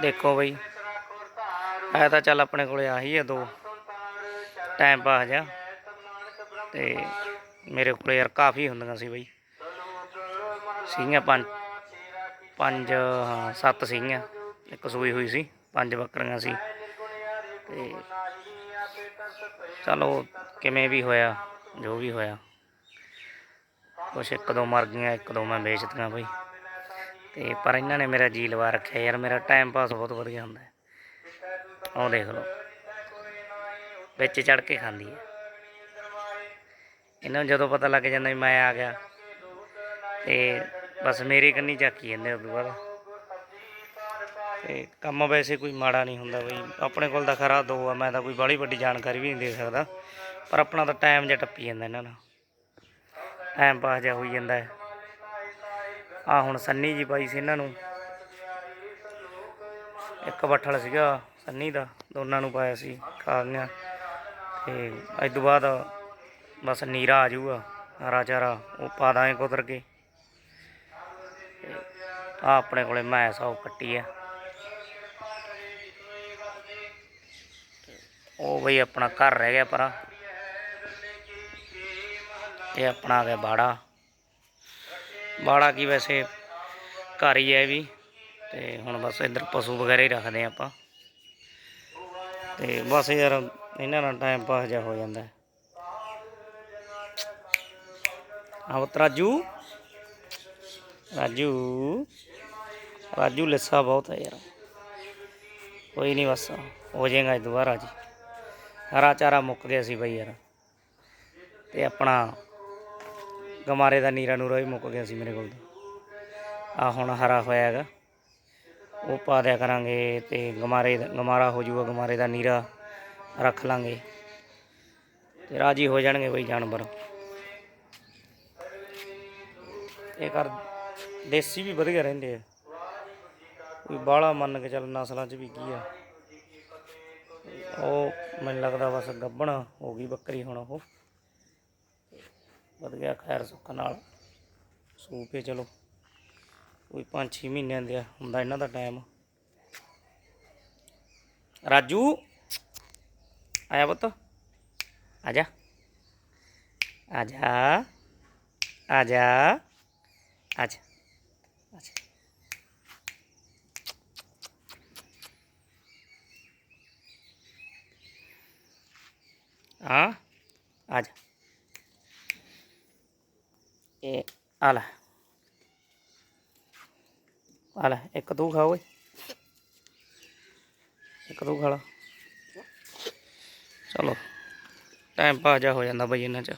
ਦੇਖੋ ਬਈ ਐ ਤਾਂ ਚੱਲ ਆਪਣੇ ਕੋਲੇ ਆਹੀ ਆ ਦੋ ਟਾਈਮ ਪਾਸ ਜਾ ਤੇ ਮੇਰੇ ਕੋਲੇ ਯਾਰ ਕਾਫੀ ਹੁੰਦੀਆਂ ਸੀ ਬਈ। ਸੀਗੀਆਂ ਪੰਜ ਪੰਜ, ਹਾਂ, ਸੱਤ ਸੀਗੀਆਂ। ਇੱਕ ਸੂਈ ਹੋਈ ਸੀ, ਪੰਜ ਬੱਕਰੀਆਂ ਸੀ। ਤੇ ਚਲੋ ਕਿਵੇਂ ਵੀ ਹੋਇਆ, ਜੋ ਵੀ ਹੋਇਆ। ਕੁਛ ਇੱਕ ਦੋ ਮਰ ਗਈਆਂ, ਇੱਕ ਦੋ ਮੈਂ ਵੇਚਤੀਆਂ ਬਈ। ਤੇ ਪਰ ਇਹਨਾਂ ਨੇ ਮੇਰਾ ਜੀ ਲਵਾ ਰੱਖਿਆ ਯਾਰ, ਮੇਰਾ ਟਾਈਮ ਪਾਸ ਬਹੁਤ ਵਧੀਆ ਹੁੰਦਾ ਹੈ। ਉਹ ਦੇਖ ਲਓ। ਵਿੱਚ ਚੜ ਕੇ ਖਾਂਦੀ ਹੈ। ਇਹਨਾਂ ਨੂੰ ਜਦੋਂ ਪਤਾ ਲੱਗ ਜਾਂਦਾ ਮੈਂ ਆ ਗਿਆ, ਤੇ ਬਸ ਮੇਰੇ ਕੰਨੀ ਝਾਕੀ ਜਾਂਦੇ ਉਦੋਂ ਬਾਅਦ। ਤੇ ਕੰਮ ਵੈਸੇ ਕੋਈ ਮਾੜਾ ਨਹੀਂ ਹੁੰਦਾ ਬਈ। ਆਪਣੇ ਕੋਲ ਤਾਂ ਖਰਾ ਦੋ ਆ, ਮੈਂ ਤਾਂ ਕੋਈ ਬਾਹਲੀ ਵੱਡੀ ਜਾਣਕਾਰੀ ਵੀ ਨਹੀਂ ਦੇ ਸਕਦਾ। ਪਰ ਆਪਣਾ ਤਾਂ ਟਾਈਮ ਜਿਹਾ ਟੱਪੀ ਜਾਂਦਾ ਇਹਨਾਂ ਨਾਲ। ਟਾਈਮ ਪਾਸ ਜਿਹਾ ਹੋਈ ਜਾਂਦਾ ਹੈ। ਆ ਹੁਣ ਸੰਨੀ ਜੀ ਪਾਈ ਸੀ ਇਹਨਾਂ ਨੂੰ। ਇੱਕ ਬੱਠਲ ਸੀਗਾ ਸੰਨੀ ਦਾ, ਦੋਨਾਂ ਨੂੰ ਪਾਇਆ ਸੀ ਖਾ ਗਈਆਂ ਤੇ ਅੱਜ ਤੋਂ ਬਾਅਦ ਬਸ ਨੀਰਾ ਆ ਜਾਊਗਾ, ਹਰਾ ਚਾਰਾ ਉਹ ਪਾ ਦਾਂਗੇ ਕੁਦਰ ਕੇ। ਆ ਆਪਣੇ ਕੋਲੇ ਮੈਂ ਸੌ ਕੱਟੀ ਆ। ਉਹ ਬਈ ਆਪਣਾ ਘਰ ਰਹਿ ਗਿਆ ਪਰਾਂ। ਇਹ ਆਪਣਾ ਆ ਗਿਆ ਬਾੜਾ। ਬਾੜਾ ਕੀ ਵੈਸੇ ਘਰ ਹੀ ਹੈ ਵੀ। ਤੇ ਹੁਣ ਬਸ ਇੱਧਰ ਪਸ਼ੂ ਵਗੈਰਾ ਹੀ ਰੱਖਦੇ ਹਾਂ ਆਪਾਂ। ਤੇ ਬਸ ਯਾਰ ਇਹਨਾਂ ਨਾਲ ਟਾਈਮ ਪਾਸ ਜਾ ਹੋ ਜਾਂਦਾ। ਹੈ ਆਹ ਰਾਜੂ। ਰਾਜੂ। ਰਾਜੂ ਲੱਸਾ ਬਹੁਤ ਹੈ ਯਾਰ। ਕੋਈ ਨਹੀਂ ਬਸ ਹੋ ਜਾਏਗਾ ਇਹ ਦੁਬਾਰਾ ਜੀ। ਹਰਾ ਚਾਰਾ ਮੁੱਕ ਗਿਆ ਸੀ ਬਈ ਯਾਰ। ਤੇ ਆਪਣਾ ਗਮਾਰੇ ਦਾ ਨੀਰਾ ਨੂਰਾ ਵੀ ਮੁੱਕ ਗਿਆ ਸੀ ਮੇਰੇ ਕੋਲ ਆ ਹੁਣ ਹਰਾ ਹੋਇਆ ਹੈਗਾ। ਉਹ ਪਾ ਦਿਆ ਕਰਾਂਗੇ ਤੇ ਗਮਾਰੇ ਗਮਾਰਾ ਹੋ ਜਾਊਗਾ, ਗਮਾਰੇ ਦਾ ਨੀਰਾ ਰੱਖ ਲਾਂਗੇ। ਤੇ ਰਾਜੀ ਹੋ ਜਾਣਗੇ ਬਈ ਜਾਨਵਰ। ਇਹ ਕਰ ਦੇਸੀ ਵੀ ਵਧੀਆ ਰਹਿੰਦੇ ਆ। ਕੋਈ ਬਾਹਲਾ ਮੰਨ ਕੇ ਚੱਲ ਨਸਲਾਂ 'ਚ ਵੀ ਕੀ ਆ। ਉਹ ਮੈਨੂੰ ਲੱਗਦਾ ਬਸ ਗੱਬਣ ਹੋ ਗਈ ਬੱਕਰੀ ਹੁਣ ਉਹ। ਵਧੀਆ ਖੈਰ ਸੁੱਖ ਨਾਲ। ਸੂਪੇ ਚਲੋ, ਕੋਈ 5-6 ਮਹੀਨਿਆਂ ਦੇ ਹੁੰਦਾ ਇਹਨਾਂ ਦਾ ਟਾਈਮ ਰਾਜੂ, ਆਇਆ ਪੁੱਤ? ਆ ਜਾ। ਆ ਜਾ। ਆ ਜਾ। ਆ ਜਾ। ਆ ਜਾ। ਹਾਂ, ਆ ਜਾ। ਇਹ ਆ ਲੈ। ਆ ਲੈ, ਇੱਕ ਤੂੰ ਖਾ ਓਏ। ਇੱਕ ਤੂੰ ਖਾ ਲਾ। ਚਲੋ ਟਾਈਮ ਪਾਸ ਜਾ ਹੋ ਜਾਂਦਾ ਬਈ ਇਹਨਾਂ ਚ।